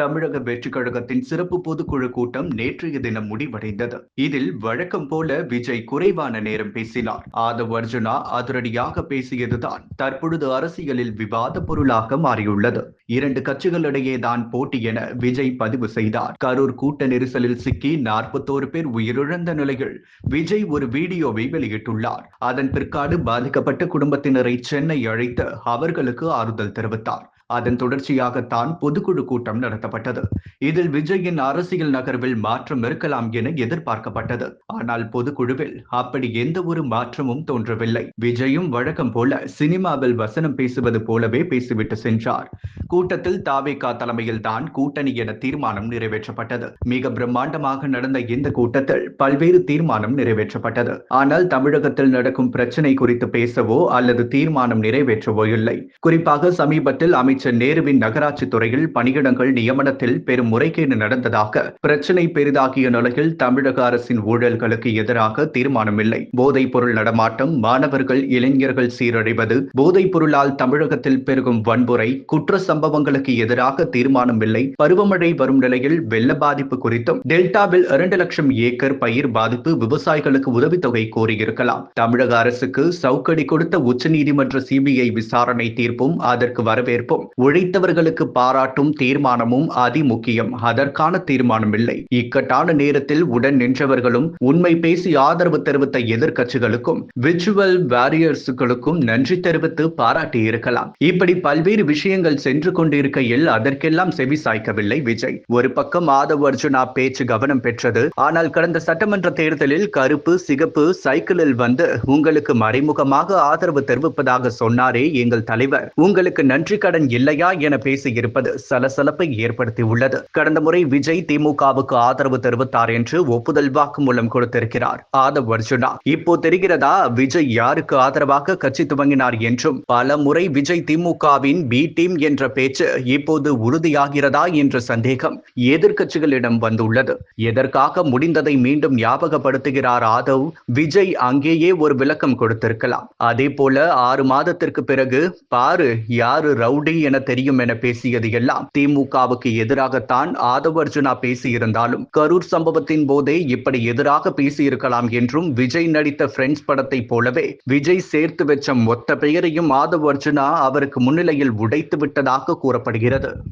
தமிழக வெற்றி கழகத்தின் சிறப்பு பொதுக்குழு கூட்டம் நேற்றைய தினம் முடிவடைந்தது. இதில் வழக்கம் போல விஜய் குறைவான நேரம் பேசினார். ஆதவ் அர்ஜுனா அதிரடியாக பேசியதுதான் தற்பொழுது அரசியலில் விவாத பொருளாக மாறியுள்ளது. இரண்டு கட்சிகளிடையே தான் போட்டி என விஜய் பதிவு செய்தார். கரூர் கூட்ட நெரிசலில் சிக்கி நாற்பத்தோரு பேர் உயிரிழந்த நிலையில் விஜய் ஒரு வீடியோவை வெளியிட்டுள்ளார். அதன் பிற்காடு பாதிக்கப்பட்ட குடும்பத்தினரை சென்னை அழைத்து அவர்களுக்கு ஆறுதல் தெரிவித்தார். அதன் தொடர்ச்சியாகத்தான் பொதுக்குழு கூட்டம் நடத்தப்பட்டது. இதில் விஜயின் அரசியல் நகர்வில் மாற்றம் இருக்கலாம் என எதிர்பார்க்கப்பட்டது. ஆனால் பொதுக்குழுவில் அப்படி எந்த ஒரு மாற்றமும் தோன்றவில்லை. விஜயும் வழக்கம் போல சினிமாவில் வசனம் பேசுவது போலவே பேசிவிட்டு சென்றார். கூட்டத்தில் தாவேகா தலைமையில் தான் கூட்டணி என தீர்மானம் நிறைவேற்றப்பட்டது. மிக பிரம்மாண்டமாக நடந்த இந்த கூட்டத்தில் பல்வேறு தீர்மானம் நிறைவேற்றப்பட்டது. ஆனால் தமிழகத்தில் நடக்கும் பிரச்சனை குறித்து பேசவோ அல்லது தீர்மானம் நிறைவேற்றவோ இல்லை. குறிப்பாக சமீபத்தில் அமைச்சர் நேருவின் நகராட்சி துறையில் பணியிடங்கள் நியமனத்தில் பெரும் முறைகேடு நடந்ததாக பிரச்சனை பெரிதாகிய நிலையில் தமிழக அரசின் ஊழல்களுக்கு எதிராக தீர்மானம் இல்லை போதைப் பொருள் நடமாட்டம் மாணவர்கள் இளைஞர்கள் சீரழிவது போதைப் பொருளால் தமிழகத்தில் பெருகும் வன்முறை குற்ற சம்பவங்களுக்கு எதிராக தீர்மானம் இல்லை பருவமழை வரும் நிலையில் வெள்ள பாதிப்பு குறித்தும் டெல்டாவில் இரண்டு லட்சம் ஏக்கர் பயிர் பாதிப்பு விவசாயிகளுக்கு உதவித்தொகை கோரியிருக்கலாம். தமிழக அரசுக்கு சவுக்கடி கொடுத்த உச்சநீதிமன்ற சிபிஐ விசாரணை தீர்ப்பும் அதற்கு வரவேற்பும். உழைத்தவர்களுக்கு பாராட்டும் தீர்மானமும் அதிமுக்கியம். அதற்கான தீர்மானம் இல்லை இக்கட்டான நேரத்தில் உடன் நின்றவர்களும் உண்மை பேசி ஆதரவு தெரிவித்த எதிர்க்கட்சிகளுக்கும் விர்ச்சுவல் வாரியர்ஸுகளுக்கும் நன்றி தெரிவித்து பாராட்டி இருக்கலாம். இப்படி பல்வேறு விஷயங்கள் சென்று கொண்டிருக்கையில் அதற்கெல்லாம் செவி சாய்க்கவில்லை விஜய். ஒரு பக்கம் ஆதவ் அர்ஜுனா பேச்சு கவனம் பெற்றது. ஆனால் கடந்த சட்டமன்ற தேர்தலில் கருப்பு சிகப்பு சைக்கிளில் வந்து உங்களுக்கு மறைமுகமாக ஆதரவு தெரிவிப்பதாக சொன்னாரே எங்கள் தலைவர். உங்களுக்கு நன்றி கடன் இல்லையா என பேசியிருப்பது சலசலப்பை ஏற்படுத்தியுள்ளது கடந்த முறை விஜய் திமுகவுக்கு ஆதரவு தெரிவித்தார் என்று ஒப்புதல் வாக்குமூலம் கொடுத்திருக்கிறார். ஆதவ் அர்ஜுனா இப்போ தெரிகிறதா விஜய் யாருக்கு ஆதரவாக கட்சி துவங்கினார் என்றும்? பல முறை விஜய் திமுகவின் பி டீம் என்ற பேச்சு இப்போது உறுதியாகிறதா என்ற சந்தேகம் எதிர்கட்சிகளிடம் வந்துள்ளது. எதற்காக முடிந்ததை மீண்டும் ஞாபகப்படுத்துகிறார் ஆதவ்? விஜய் அங்கேயே ஒரு விளக்கம் கொடுத்திருக்கலாம். அதே போல ஆறு மாதத்திற்கு பிறகு பாரு யாரு ரவுடி என தெரியும் என பேசியது எல்லாம் திமுகவுக்கு எதிராகத்தான் ஆதவ் அர்ஜுனா பேசியிருந்தாலும் கரூர் சம்பவத்தின் போதே இப்படி எதிராக பேசியிருக்கலாம் என்றும் விஜய் நடித்த பிரெண்ட்ஸ் படத்தை போலவே விஜய் சேர்த்து வச்ச மொத்த பெயரையும் ஆதவ் அர்ஜுனா அவருக்கு முன்னிலையில் உடைத்து விட்டதாக கூறப்படுகிறது.